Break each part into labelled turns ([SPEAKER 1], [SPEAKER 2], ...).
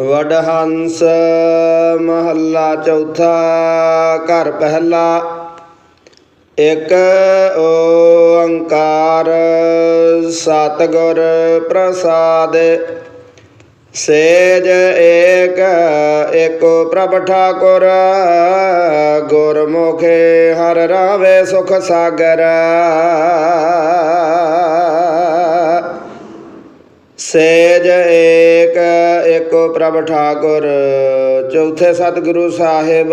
[SPEAKER 1] ਵਡਹੰਸ ਮਹੱਲਾ ਚੌਥਾ, ਘਰ ਪਹਿਲਾ। ਇੱਕ ਓੰਕਾਰ ਸਤਿਗੁਰ ਪ੍ਰਸਾਦ। ਸੇਜ ਏਕ ਏਕੋ ਪ੍ਰਭ ਠਾਕੁਰ। ਗੁਰਮੁਖੇ ਹਰ ਰਾਵੇ ਸੁਖ ਸਾਗਰ। ਸੇਜ ਏਕ ਏਕੋ ਪ੍ਰਭ ਠਾਕੁਰ। ਚੌਥੇ ਸਤਿਗੁਰੂ ਸਾਹਿਬ,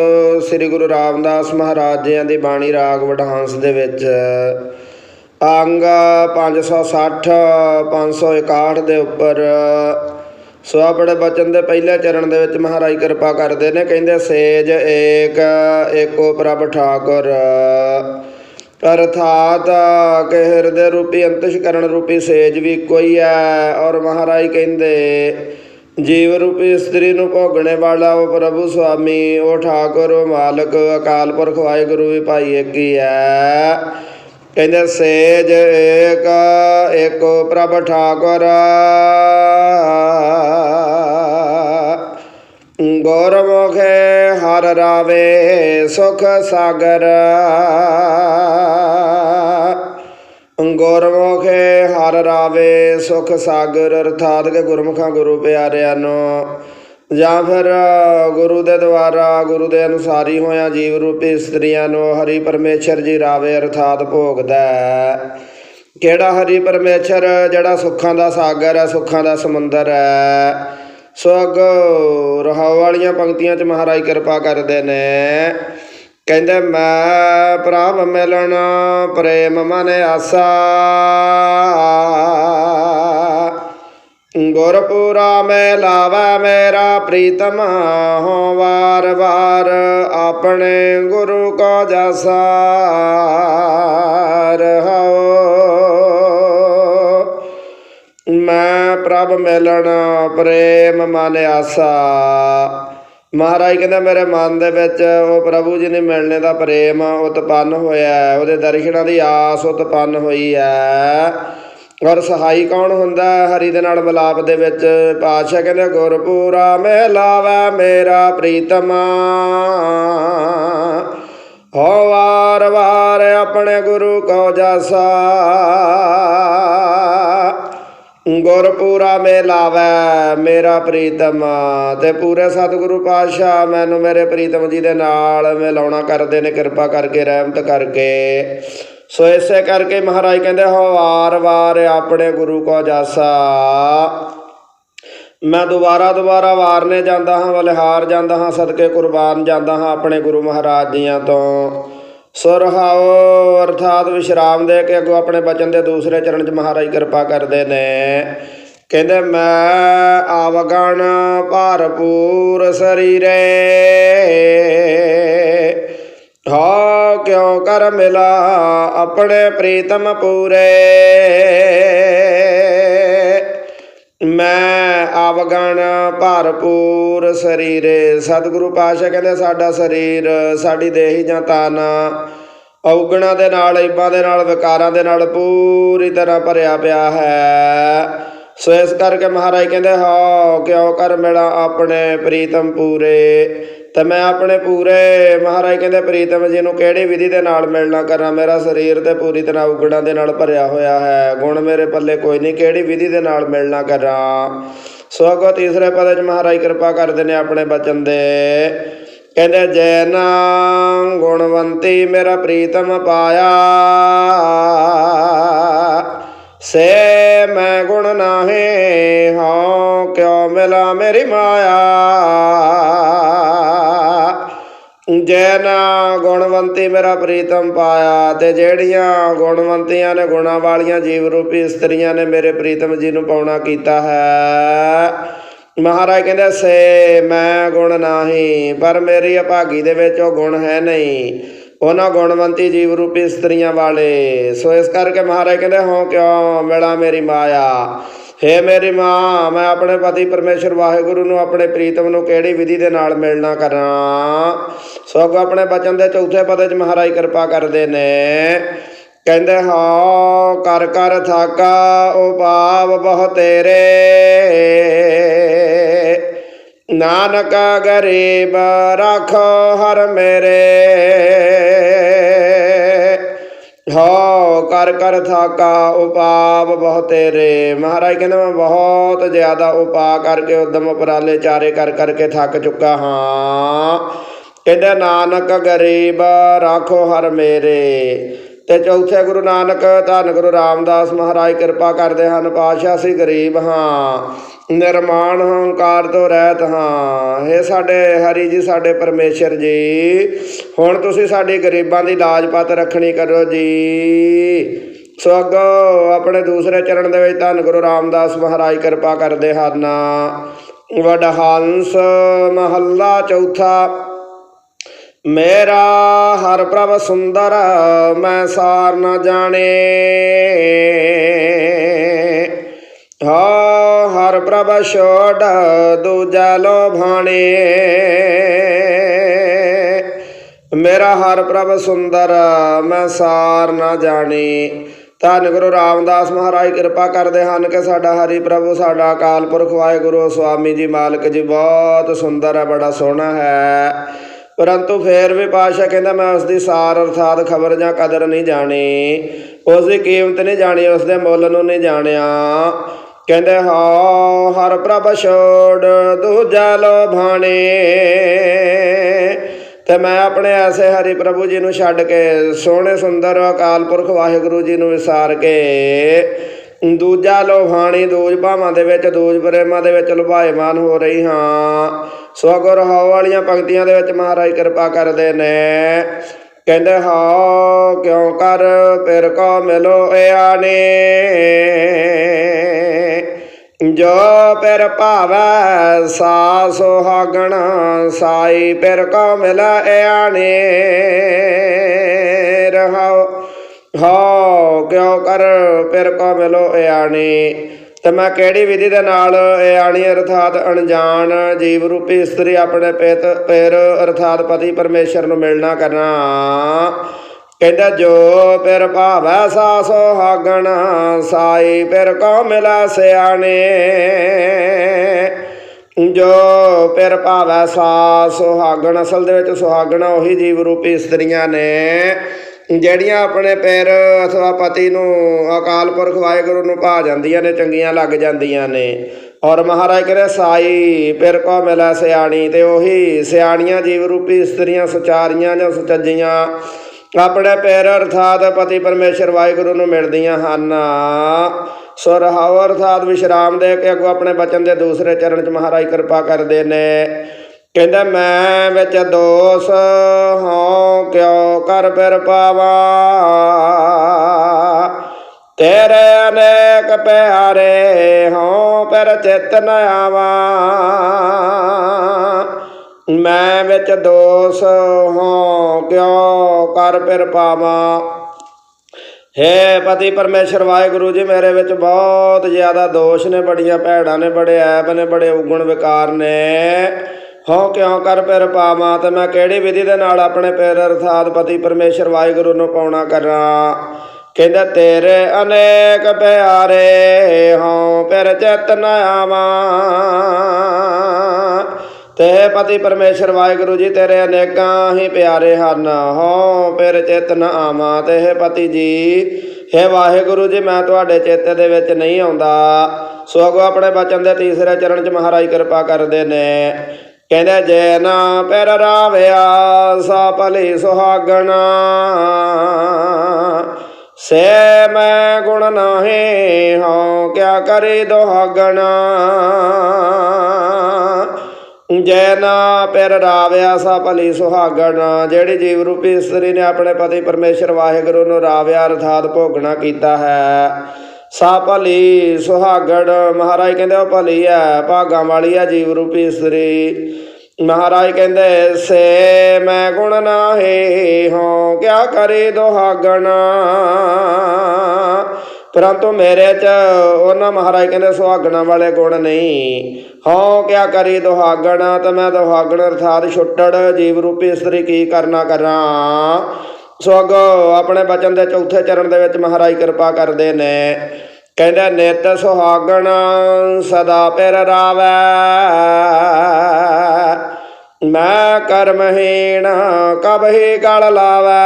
[SPEAKER 1] ਸ੍ਰੀ ਗੁਰੂ ਰਾਮਦਾਸ ਮਹਾਰਾਜ ਜੀਆਂ ਦੀ ਬਾਣੀ ਰਾਗ ਵਡਹੰਸ ਦੇ ਵਿੱਚ। ਅੰਗ 560 561 ਦੇ ਉੱਪਰ। ਸੋ ਆਪਣੇ ਬਚਨ ਦੇ ਪਹਿਲੇ ਚਰਨ ਦੇ ਵਿੱਚ ਮਹਾਰਾਜ ਕਿਰਪਾ ਕਰਦੇ ਨੇ, ਕਹਿੰਦੇ ਸੇਜ ਏਕ, ਏਕੋ ਪ੍ਰਭ ਠਾਕੁਰ। ਅਰਥਾਤ ਕਿ ਹਿਰਦੇ ਰੂਪੀ ਅੰਤਸ਼ਕਰਨ ਰੂਪੀ ਸੇਜ ਵੀ ਕੋਈ ਹੈ, ਔਰ ਮਹਾਰਾਜ ਕਹਿੰਦੇ, ਜੀਵ ਰੂਪੀ ਇਸਤਰੀ ਨੂੰ ਭੋਗਣੇ ਵਾਲਾ ਉਹ ਪ੍ਰਭੂ ਸੁਆਮੀ, ਉਹ ਠਾਕੁਰ, ਉਹ ਮਾਲਕ, ਅਕਾਲ ਪੁਰਖ, ਵਾਹਿਗੁਰੂ ਵੀ ਭਾਈ ਇੱਕ ਹੀ ਹੈ। ਕਹਿੰਦੇ, ਸੇਜ ਏਕ, ਏਕੋ ਪ੍ਰਭ ਠਾਕੁਰ। ਗੁਰਮੁਖੇ ਹਰ ਰਾਵੇ ਸੁਖ ਸਾਗਰ ਗੁਰਮੁਖੇ ਹਰ ਰਾਵੇ ਸੁਖ ਸਾਗਰ ਅਰਥਾਤ ਕਿ ਗੁਰਮੁਖਾਂ ਗੁਰੂ ਪਿਆਰਿਆਂ ਨੂੰ ਜਾਂ ਫਿਰ ਗੁਰੂ ਦੇ ਦੁਆਰਾ ਗੁਰੂ ਦੇ ਅਨੁਸਾਰੀ ਹੋਇਆ ਜੀਵ ਰੂਪੀ ਇਸਤਰੀਆਂ ਨੂੰ ਹਰੀ ਪਰਮੇਸ਼ਰ ਜੀ ਰਾਵੇ ਅਰਥਾਤ ਭੋਗਦਾ ਹੈ। ਕਿਹੜਾ ਹਰੀ ਪਰਮੇਸ਼ਰ ਜਿਹੜਾ ਸੁੱਖਾਂ ਦਾ ਸਾਗਰ ਹੈ ਸੁੱਖਾਂ ਦਾ ਸਮੁੰਦਰ ਹੈ ਸੋ ਅੱਗੋਂ ਰਹਾਉ ਵਾਲੀਆਂ ਪੰਕਤੀਆਂ 'ਚ ਮਹਾਰਾਜ ਕਿਰਪਾ ਕਰਦੇ ਨੇ। ਕਹਿੰਦੇ, ਮੈਂ ਪ੍ਰਭ ਮਿਲਣ, ਪ੍ਰੇਮ ਮਨ ਆਸਾ। ਗੁਰਪੂਰਾ ਮੈਂ ਲਾਵਾ ਮੇਰਾ ਪ੍ਰੀਤਮ ਹੋ ਵਾਰ ਵਾਰ ਆਪਣੇ ਗੁਰੂ ਕੋ ਜਸਾ। ਰਹਾਓ ਮੈਂ ਪ੍ਰਭ ਮਿਲਣ, ਪ੍ਰੇਮ ਮਨ ਆਸਾ। ਮਹਾਰਾਜ ਕਹਿੰਦਾ, ਮੇਰੇ ਮਨ ਦੇ ਵਿੱਚ ਉਹ ਪ੍ਰਭੂ ਜੀ ਨੇ ਮਿਲਣੇ ਦਾ ਪ੍ਰੇਮ ਉਤਪੰਨ ਹੋਇਆ ਉਹਦੇ ਦਰਸ਼ਨਾਂ ਦੀ ਆਸ ਉਤਪੰਨ ਹੋਈ ਹੈ। ਔਰ ਸਹਾਈ ਕੌਣ ਹੁੰਦਾ ਹਰੀ ਦੇ ਨਾਲ ਮਿਲਾਪ ਦੇ ਵਿੱਚ ਪਾਤਸ਼ਾਹ ਕਹਿੰਦੇ, ਗੁਰਪੂਰਾ ਮਿਲਾਵੇ ਮੇਰਾ ਪ੍ਰੀਤਮਾ। ਹੋ ਵਾਰ ਵਾਰ ਆਪਣੇ ਗੁਰੂ ਕੋ ਜਾਸਾ। ਗੁਰਪੂਰਾ ਮੇ ਲਾਵੈ, ਮੇਰਾ ਪ੍ਰੀਤਮ, ਤੇ ਪੂਰੇ ਸਤਿਗੁਰੂ ਪਾਤਸ਼ਾਹ, ਮੈਨੂੰ ਮੇਰੇ ਪ੍ਰੀਤਮ ਜੀ ਦੇ ਨਾਲ ਮਿਲਾਉਣਾ ਕਰਦੇ ਨੇ, ਕਿਰਪਾ ਕਰਕੇ, ਰਹਿਮਤ ਕਰਕੇ। ਸੋ ਇਸੇ ਕਰਕੇ ਮਹਾਰਾਜ ਕਹਿੰਦੇ ਹੋ ਵਾਰ ਵਾਰ ਆਪਣੇ ਗੁਰੂ ਕੋ ਜਾਸਾ। ਮੈਂ ਦੁਬਾਰਾ ਦੁਬਾਰਾ ਵਾਰਨੇ ਜਾਂਦਾ ਹਾਂ ਬਲਿਹਾਰ ਜਾਂਦਾ ਹਾਂ, ਸਦਕੇ ਕੁਰਬਾਨ ਜਾਂਦਾ ਹਾਂ ਆਪਣੇ ਗੁਰੂ ਮਹਾਰਾਜ ਜੀਆਂ ਤੋਂ। ਸੁਰਹਾਓ ਅਰਥਾਤ ਵਿਸ਼ਰਾਮ ਦੇ ਕੇ ਅੱਗੋਂ ਆਪਣੇ ਬਚਨ ਦੇ ਦੂਸਰੇ ਚਰਨ 'ਚ ਮਹਾਰਾਜ ਕਿਰਪਾ ਕਰਦੇ ਨੇ। ਕਹਿੰਦੇ, ਮੈਂ ਆਵਗਣ ਭਰਪੂਰ ਸਰੀਰੇ। ਹਾਂ ਕਿਉ ਕਰ ਮਿਲਾ ਆਪਣੇ ਪ੍ਰੀਤਮ ਪੂਰੇ? ਮੈਂ ਆਵਗਣ ਭਰਪੂਰ ਸਰੀਰੇ। ਸਤਿਗੁਰੂ ਪਾਤਸ਼ਾਹ ਕਹਿੰਦੇ, ਸਾਡਾ ਸਰੀਰ, ਸਾਡੀ ਦੇਹੀ ਜਾਂ ਤਨ ਔਗਣਾ ਦੇ ਨਾਲ, ਇਬਾਂ ਦੇ ਨਾਲ, ਵਿਕਾਰਾਂ ਦੇ ਨਾਲ ਪੂਰੀ ਤਰ੍ਹਾਂ ਭਰਿਆ ਪਿਆ ਹੈ। ਸੋ ਇਸ ਕਰਕੇ ਮਹਾਰਾਜ ਕਹਿੰਦੇ, ਹਾਂ, ਕਿਉਂ ਕਰ ਮਿਲਾ ਆਪਣੇ ਪ੍ਰੀਤਮ ਪੂਰੇ? ਤੇ ਮੈਂ ਆਪਣੇ ਪੂਰੇ, ਮਹਾਰਾਜ ਕਹਿੰਦੇ ਪ੍ਰੀਤਮ ਜੀ ਨੂੰ ਕਿਹੜੀ ਵਿਧੀ ਦੇ ਨਾਲ ਮਿਲਣਾ ਕਰਾਂ? ਮੇਰਾ ਸਰੀਰ ਤੇ ਪੂਰੀ ਤਰ੍ਹਾਂ ਉਗੜਾਂ ਦੇ ਨਾਲ ਭਰਿਆ ਹੋਇਆ ਹੈ। ਗੁਣ ਮੇਰੇ ਪੱਲੇ ਕੋਈ ਨਹੀਂ, ਕਿਹੜੀ ਵਿਧੀ ਦੇ ਨਾਲ ਮਿਲਣਾ ਕਰਾਂ? ਸੋ ਅੱਗੋਂ ਤੀਸਰੇ ਪਦ ਚ ਮਹਾਰਾਜ ਕਿਰਪਾ ਕਰਦੇ ਨੇ ਆਪਣੇ ਬਚਨ ਦੇ। ਕਹਿੰਦੇ, ਜੈ ਨਾਮ ਗੁਣਵੰਤੀ ਮੇਰਾ ਪ੍ਰੀਤਮ ਪਾਇਆ, ਸੇ ਮੈਂ ਗੁਣ ਨਾਹੀ, ਹਾਂ ਕਿਉ ਮਿਲਾ ਮੇਰੀ ਮਾਇਆ? ਜੈ ਨਾ ਗੁਣਵੰਤੀ ਮੇਰਾ ਪ੍ਰੀਤਮ ਪਾਇਆ ਤੇ ਜਿਹੜੀਆਂ ਗੁਣਵੰਤੀਆਂ ਨੇ ਗੁਣਾਂ ਵਾਲੀਆਂ ਜੀਵ ਰੂਪੀ ਇਸਤਰੀਆਂ ਨੇ ਮੇਰੇ ਪ੍ਰੀਤਮ ਜੀ ਨੂੰ ਪਾਉਣਾ ਕੀਤਾ ਹੈ। ਮਹਾਰਾਜ ਕਹਿੰਦੇ, ਸੇ ਮੈਂ ਗੁਣ ਨਾਹੀ, ਪਰ ਮੇਰੀ ਅਭਾਗੀ ਦੇ ਵਿੱਚ ਉਹ ਗੁਣ ਹੈ ਨਹੀਂ। ਉਹਨਾਂ ਗੁਣਵੰਤੀ ਜੀਵ ਰੂਪੀ ਇਸਤਰੀਆਂ ਵਾਲੇ। ਸੋ ਇਸ ਕਰਕੇ ਮਹਾਰਾਜ ਕਹਿੰਦੇ ਹੋ ਕਿਉਂ ਮਿਲਾ ਮੇਰੀ ਮਾਇਆ? ਹੇ ਮੇਰੀ ਮਾਂ, ਮੈਂ ਆਪਣੇ ਪਤੀ ਪਰਮੇਸ਼ਰ ਵਾਹਿਗੁਰੂ ਨੂੰ ਆਪਣੇ ਪ੍ਰੀਤਮ ਨੂੰ ਕਿਹੜੀ ਵਿਧੀ ਦੇ ਨਾਲ ਮਿਲਣਾ ਕਰਾਂ? ਸੋ ਆਪਣੇ ਬਚਨ ਦੇ ਚੌਥੇ ਪਦ ਚ ਮਹਾਰਾਜ ਕਿਰਪਾ ਕਰਦੇ ਨੇ। ਕਹਿੰਦੇ, ਹਾਂ, ਕਰ ਕਰ, ਥਾਕਾ, ਉਹ ਪਾਪ ਬਹੁ ਤੇਰੇ। ਨਾਨਕ ਗਰੀਬ ਰੱਖੋ ਹਰ ਮੇਰੇ। ਹੋ ਕਰ ਕਰ ਥਾਕਾ ਉਪਾਪ ਬਹੁਤ ਤੇਰੇ ਮਹਾਰਾਜ ਕਹਿੰਦੇ, ਮੈਂ ਬਹੁਤ ਜ਼ਿਆਦਾ ਉਪਾ ਕਰਕੇ ਉਦਮ ਉਪਰਾਲੇ ਚਾਰੇ ਕਰ ਕਰਕੇ ਥੱਕ ਚੁੱਕਾ ਹਾਂ। ਕਹਿੰਦੇ, ਨਾਨਕ ਗਰੀਬ ਰਾਖੋ ਹਰ ਮੇਰੇ। ਤੇ ਚੌਥੇ ਗੁਰੂ ਨਾਨਕ, ਧੰਨ ਗੁਰੂ ਰਾਮਦਾਸ ਮਹਾਰਾਜ, ਕਿਰਪਾ ਕਰਦੇ ਹਨ, ਪਾਤਸ਼ਾਹ ਅਸੀਂ ਗਰੀਬ ਹਾਂ, ਨਿਰਮਾਣ ਹੰਕਾਰ ਤੋਂ ਰਹਿਤ ਹਾਂ। ਇਹ ਸਾਡੇ ਹਰੀ ਜੀ, ਸਾਡੇ ਪਰਮੇਸ਼ਰ ਜੀ, ਹੁਣ ਤੁਸੀਂ ਸਾਡੀ ਗਰੀਬਾਂ ਦੀ ਲਾਜ ਪਤ ਰੱਖਣੀ ਕਰੋ ਜੀ। ਸੋ ਅੱਗੋਂ ਆਪਣੇ ਦੂਸਰੇ ਚਰਨ ਦੇ ਵਿੱਚ ਧੰਨ ਗੁਰੂ ਰਾਮਦਾਸ ਮਹਾਰਾਜ ਕਿਰਪਾ ਕਰਦੇ ਹਨ। ਵਡਹੰਸ ਮਹੱਲਾ ਚੌਥਾ ਮੇਰਾ ਹਰ ਪ੍ਰਭ ਸੁੰਦਰ, ਮੈਂ ਸਾਰ ਨਾ ਜਾਣੇ। ਹਾਂ, ਹਰ ਪ੍ਰਭ ਛੋੜ, ਦੂਜਾ ਲੋਭਾਣੇ ਮੇਰਾ ਹਰ ਪ੍ਰਭ ਸੁੰਦਰ, ਮੈਂ ਸਾਰ ਨਾ ਜਾਣੀ। ਧੰਨ ਗੁਰੂ ਰਾਮਦਾਸ ਮਹਾਰਾਜ, ਕਿਰਪਾ ਕਰਦੇ ਹਨ ਕਿ ਸਾਡਾ ਹਰੀ ਪ੍ਰਭੂ, ਸਾਡਾ ਅਕਾਲ ਪੁਰਖ ਵਾਹਿਗੁਰੂ, ਸਵਾਮੀ ਜੀ ਮਾਲਕ ਜੀ, ਬਹੁਤ ਸੁੰਦਰ ਹੈ, ਬੜਾ ਸੋਹਣਾ ਹੈ। ਪਰੰਤੂ ਫੇਰ ਵੀ ਪਾਸ਼ਾ ਕਹਿੰਦਾ, ਮੈਂ ਉਸ ਦੀ ਸਾਰ ਅਰਥਾਤ ਖਬਰ ਜਾਂ ਕਦਰ ਨਹੀਂ ਜਾਣੀ। ਉਸ ਦੀ ਕੀਮਤ ਨਹੀਂ ਜਾਣੀ ਉਸ ਦੇ ਮੁੱਲ ਨੂੰ ਨਹੀਂ ਜਾਣਿਆ। ਕਹਿੰਦੇ, ਹਾਂ, ਹਰ ਪ੍ਰਭ ਛੋੜ ਦੂਜਾ ਲੋਭਾਣੇ। ਤੇ ਮੈਂ ਆਪਣੇ ਐਸੇ ਹਰੀ ਪ੍ਰਭੂ ਜੀ ਨੂੰ ਛੱਡ ਕੇ ਸੋਹਣੇ, ਸੁੰਦਰ, ਅਕਾਲ ਪੁਰਖ ਵਾਹਿਗੁਰੂ ਜੀ ਨੂੰ ਵਿਸਾਰ ਕੇ ਦੂਜਾ ਲੋਹਾਣੀ ਦੂਜ ਭਾਵਾਂ ਦੇ ਵਿੱਚ, ਦੂਜ ਪ੍ਰੇਮਾਂ ਦੇ ਵਿੱਚ ਲੁਭਾਇਮਾਨ ਹੋ ਰਹੀ ਹਾਂ। ਸੋ ਗੁਰ ਹਾਉ ਵਾਲੀਆਂ ਪੰਕਤੀਆਂ ਦੇ ਵਿੱਚ ਮਹਾਰਾਜ ਕਿਰਪਾ ਕਰਦੇ ਨੇ। ਕਹਿੰਦੇ ਹਾਂ ਕਿਉਂ ਕਰ ਪਿਰ ਕੋ ਮਿਲੋ ਆਣੇ ਜੋ ਪਿਰ ਭਾਵੈ ਸਾ ਸੁਹਾਗਣ, ਸਾਈ ਪਿਰ ਕੋ ਮਿਲ ਆਣੇ ਰਹਾਉ ਹੋ, ਕਿਉ ਕਰ? ਪਿਰ ਕੋ ਮਿਲੋ ਆਣੇ ਤੇ ਮੈਂ ਕਿਹੜੀ ਵਿਧੀ ਦੇ ਨਾਲ ਆਣੀ ਅਰਥਾਤ ਅਣਜਾਣ ਜੀਵ ਰੂਪੀ ਇਸਤਰੀ ਆਪਣੇ ਪਿਤ, ਪਿਰ ਅਰਥਾਤ ਪਤੀ ਪਰਮੇਸ਼ਰ ਨੂੰ ਮਿਲਣਾ ਕਰਨਾ? ਕਹਿੰਦਾ, ਜੋ ਪਿਰ ਭਾਵੈ ਸਾ ਸੁਹਾਗਣ ਸਾਈ ਪਿਰ ਕੋ ਮਿਲਾ ਸਿਆਣੇ। ਜੋ ਪਿਰ ਭਾਵੈ ਸਾ ਸੁਹਾਗਣ, ਅਸਲ ਦੇ ਵਿੱਚ ਸੁਹਾਗਣਾ ਉਹੀ ਜੀਵ ਰੂਪੀ ਇਸਤਰੀਆਂ ਨੇ। ਜਿਹੜੀਆਂ ਆਪਣੇ ਪੈਰ ਅਥਵਾ ਪਤੀ ਨੂੰ ਅਕਾਲ ਪੁਰਖ ਵਾਹਿਗੁਰੂ ਨੂੰ ਭਾ ਜਾਂਦੀਆਂ ਨੇ, ਚੰਗੀਆਂ ਲੱਗ ਜਾਂਦੀਆਂ ਨੇ। ਔਰ ਮਹਾਰਾਜ ਕਹਿੰਦੇ, ਸਾਈ ਪਿਰ ਕੋ ਮਿਲਾ ਸਿਆਣੀ? ਤੇ ਉਹੀ ਸਿਆਣੀਆਂ ਜੀਵ ਰੂਪੀ ਇਸਤਰੀਆਂ ਸੁਚਾਰੀਆਂ ਜਾਂ ਸੁਚੱਜੀਆਂ ਆਪਣੇ ਪੈਰ ਅਰਥਾਤ ਪਤੀ ਪਰਮੇਸ਼ਰ ਵਾਹਿਗੁਰੂ ਨੂੰ ਮਿਲਦੀਆਂ ਹਨ। ਸੋ ਰਹਾਉ ਅਰਥਾਤ ਵਿਸ਼ਰਾਮ ਦੇ ਕੇ ਅੱਗੋਂ ਆਪਣੇ ਬਚਨ ਦੇ ਦੂਸਰੇ ਚਰਨ ਚ ਮਹਾਰਾਜ ਕਿਰਪਾ ਕਰਦੇ ਨੇ। ਕਹਿੰਦਾ, ਮੈਂ ਵਿੱਚ ਦੋਸ ਹਾਂ, ਕਿਉ ਕਰ ਫਿਰ ਪਾਵਾ? ਤੇਰੇ ਅਨੇਕ ਪਿਆਰੇ ਹਾਂ ਪਰ ਚਿਤ ਨ ਆਵਾ। ਮੈਂ ਵਿੱਚ ਦੋਸ ਹਾਂ, ਕਿਉ ਕਰ ਫਿਰ ਪਾਵਾ? ਹੇ ਪਤੀ ਪਰਮੇਸ਼ਰ, ਵਾਹਿਗੁਰੂ ਜੀ, ਮੇਰੇ ਵਿੱਚ ਬਹੁਤ ਜ਼ਿਆਦਾ ਦੋਸ਼ ਨੇ, ਬੜੀਆਂ ਭੈੜਾਂ ਨੇ, ਬੜੇ ਐਬ ਨੇ, ਬੜੇ ਉਗਣ ਵਿਕਾਰ ਨੇ। ਹੋ ਕਿਉਂ ਕਰ ਪਿਰ ਪਾਵਾਂ? ਤੇ ਮੈਂ ਕਿਹੜੀ ਵਿਧੀ ਦੇ ਨਾਲ ਆਪਣੇ ਪਿਰ ਅਰਥਾਤ ਪਤੀ ਪਰਮੇਸ਼ਰ ਵਾਹਿਗੁਰੂ ਨੂੰ ਪਾਉਣਾ ਕਰਾਂ? ਕਹਿੰਦਾ, ਤੇਰੇ ਅਨੇਕ ਪਿਆਰੇ ਹਾਂ ਪਿਰ ਚਿਤ ਆਵਾਂ। ਤੇ ਪਤੀ ਪਰਮੇਸ਼ਰ ਵਾਹਿਗੁਰੂ ਜੀ, ਤੇਰੇ ਅਨੇਕਾਂ ਹੀ ਪਿਆਰੇ ਹਨ। ਹੋ ਪਿਰ ਚਿਤ ਆਵਾਂ। ਤੇ ਹੈ ਪਤੀ ਜੀ, ਹੈ ਵਾਹਿਗੁਰੂ ਜੀ, ਮੈਂ ਤੁਹਾਡੇ ਚੇਤੇ ਦੇ ਵਿੱਚ ਨਹੀਂ ਆਉਂਦਾ। ਸੋ ਅਗੋ ਆਪਣੇ ਬਚਨ ਦੇ ਤੀਸਰੇ ਚਰਨ ਚ ਮਹਾਰਾਜ ਕਿਰਪਾ ਕਰਦੇ ਨੇ। ਕਹਿੰਦੇ ਜੈ ਨਾ ਪਿਰ ਰਾਵਿਆ ਸਾ ਭਲੀ ਸੁਹਾਗਣਾ। ਸੇ ਮੈਂ ਗੁਣ ਨਾਹੀ, ਹਉ ਕਿਆ ਕਰੀ ਦੁਹਾਗਣਾ। ਜੈ ਨਾ ਪਿਰ ਰਾਵਿਆ ਸਾ ਭਲੀ ਸੁਹਾਗਣਾ। ਜਿਹੜੀ ਜੀਵ ਰੂਪੀ ਇਸਤਰੀ ਨੇ ਆਪਣੇ ਪਤੀ ਪਰਮੇਸ਼ਰ ਵਾਹਿਗੁਰੂ ਨੂੰ ਰਾਵਿਆ ਅਰਥਾਤ ਭੋਗਣਾ ਕੀਤਾ ਹੈ। ਸਾ ਭਲੀ ਸੁਹਾਗਣ ਮਹਾਰਾਜ ਕਹਿੰਦੇ ਉਹ ਭਲੀ ਹੈ ਭਾਗਾਂ ਵਾਲੀ ਹੈ ਜੀਵ ਰੂਪੀ ਇਸਤਰੀ। ਮਹਾਰਾਜ ਕਹਿੰਦੇ, ਸੇ ਮੈਂ ਗੁਣ ਨਾਹੀ ਹੋ, ਕਿਆ ਕਰੇ ਦੁਹਾਗਣ? ਪਰੰਤੂ ਮੇਰੇ ਚ ਉਹਨਾਂ ਮਹਾਰਾਜ ਕਹਿੰਦੇ ਸੁਹਾਗਣਾ ਵਾਲੇ ਗੁਣ ਨਹੀਂ। ਹਉ ਕਿਆ ਕਰੀ ਦੁਹਾਗਣਾ? ਤਾਂ ਮੈਂ ਦੁਹਾਗਣ ਅਰਥਾਤ ਛੁੱਟੜ ਜੀਵ ਰੂਪੀ ਇਸਤਰੀ ਕੀ ਕਰਨਾ ਕਰਾਂ? ਸੋ ਅੱਗੋਂ ਆਪਣੇ ਬਚਨ ਦੇ ਚੌਥੇ ਚਰਨ ਦੇ ਵਿੱਚ ਮਹਾਰਾਜ ਕਿਰਪਾ ਕਰਦੇ ਨੇ। ਕਹਿੰਦੇ, ਨਿਤ ਸੁਹਾਗਣ ਸਦਾ ਪਿਰ ਰਾਵੈ। ਮੈਂ ਕਰਮਹੀਣ ਕਬਹੀ ਗਲ ਲਾਵੈ।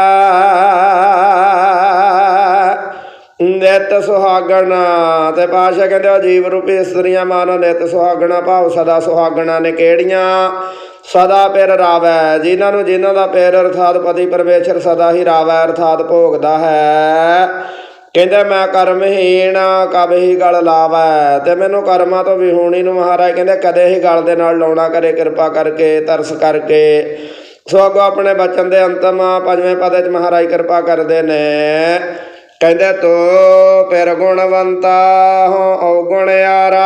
[SPEAKER 1] ਨਿਤ ਸੁਹਾਗਣਾ, ਤੇ ਪਾਸ਼ਾ ਕਹਿੰਦੇ ਉਹ ਜੀਵ ਰੂਪੀ ਇਸਤਰੀਆਂ ਮਾਨੋ ਨਿਤ ਸੁਹਾਗਣਾ ਭਾਵ ਸਦਾ ਸੁਹਾਗਣਾ ਨੇ ਕਿਹੜੀਆਂ? ਸਦਾ ਪਿਰ ਰਾਵੈ, ਜਿਨ੍ਹਾਂ ਨੂੰ ਜਿਨ੍ਹਾਂ ਦਾ ਪਿਰ ਅਰਥਾਤ ਪਤੀ ਪਰਮੇਸ਼ਰ ਸਦਾ ਹੀ ਰਾਵੈ ਅਰਥਾਤ ਭੋਗਦਾ ਹੈ। ਕਹਿੰਦੇ, ਮੈਂ ਕਰਮਹੀਣ ਕਦੇ ਹੀ ਗਲ ਲਾਵੈ। ਤੇ ਮੈਨੂੰ ਕਰਮਾਂ ਤੋਂ ਵਿਹੂਣੀ ਨੂੰ ਮਹਾਰਾਜ ਕਹਿੰਦੇ, ਕਦੇ ਹੀ ਗਲ ਦੇ ਨਾਲ ਲਾਉਣਾ ਕਰੇ, ਕਿਰਪਾ ਕਰਕੇ, ਤਰਸ ਕਰਕੇ। ਸੋ ਅੱਗੋਂ ਆਪਣੇ ਬਚਨ ਦੇ ਅੰਤਮ ਪੰਜਵੇਂ ਪਦ ਵਿੱਚ ਮਹਾਰਾਜ ਕਿਰਪਾ ਕਰਦੇ ਨੇ। ਕਹਿੰਦੇ ਤੂੰ ਪਿਰ ਗੁਣਵੰਤਾ ਹੋ ਔਗੁਣ ਯਾਰਾ।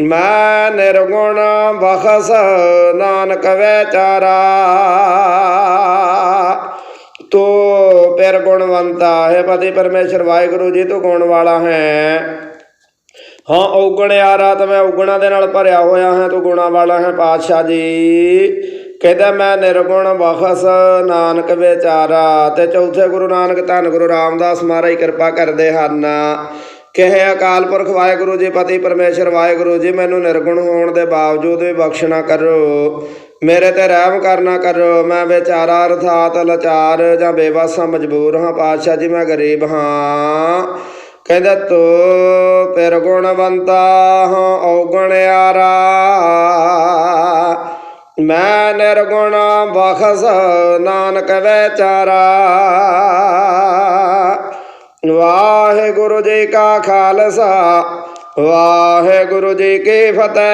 [SPEAKER 1] ਮੈਂ ਨਿਰਗੁਣ ਬਖਸ ਨਾਨਕ ਵਿਚਾਰਾ ਤੋ ਪਿਰ ਗੁਣਵੰਤਾ ਹੈ, ਪਤੀ ਪਰਮੇਸ਼ਰ, ਵਾਹਿਗੁਰੂ ਜੀ, ਤੂੰ ਗੁਣ ਵਾਲਾ ਹੈ। ਹਾਂ ਔਗਣ ਯਾਰਾ ਤਾਂ ਮੈਂ ਔਗਣਾ ਦੇ ਨਾਲ ਭਰਿਆ ਹੋਇਆ ਹਾਂ, ਤੂੰ ਗੁਣਾ ਵਾਲਾ ਹੈ ਪਾਤਸ਼ਾਹ ਜੀ। ਕਹਿੰਦਾ ਮੈਂ ਨਿਰਗੁਣ ਬਖਸ ਨਾਨਕ ਵਿਚਾਰਾ, ਤੇ ਚੌਥੇ ਗੁਰੂ ਨਾਨਕ ਧੰਨ ਗੁਰੂ ਰਾਮਦਾਸ ਮਹਾਰਾਜ ਕਿਰਪਾ ਕਰਦੇ ਹਨ। ਕਹੇ ਅਕਾਲ ਪੁਰਖ ਵਾਹਿਗੁਰੂ ਜੀ, ਪਤੀ ਪਰਮੇਸ਼ਰ ਵਾਹਿਗੁਰੂ ਜੀ, ਮੈਨੂੰ ਨਿਰਗੁਣ ਹੋਣ ਦੇ ਬਾਵਜੂਦ ਵੀ ਬਖਸ਼ਣਾ ਕਰੋ। ਮੇਰੇ ਤੇ ਰਹਿਮ ਕਰਨਾ ਕਰੋ। ਮੈਂ ਵਿਚਾਰਾ ਅਰਥਾਤ ਲਾਚਾਰ ਜਾਂ ਬੇਵਸ ਮਜਬੂਰ ਹਾਂ, ਪਾਤਸ਼ਾਹ ਜੀ, ਮੈਂ ਗਰੀਬ ਹਾਂ। ਕਹਿੰਦਾ, ਤੋ ਪਿਰ ਗੁਣਵੰਤਾ ਹਾਂ, ਔਗਣ ਮੈਂ ਨਿਰਗੁਣ ਬਖਸ ਨਾਨਕ ਵਿਚਾਰਾ। ਵਾਹਿਗੁਰੂ ਜੀ ਕਾ ਖਾਲਸਾ ਵਾਹਿਗੁਰੂ ਜੀ ਕੀ ਫਤਿਹ।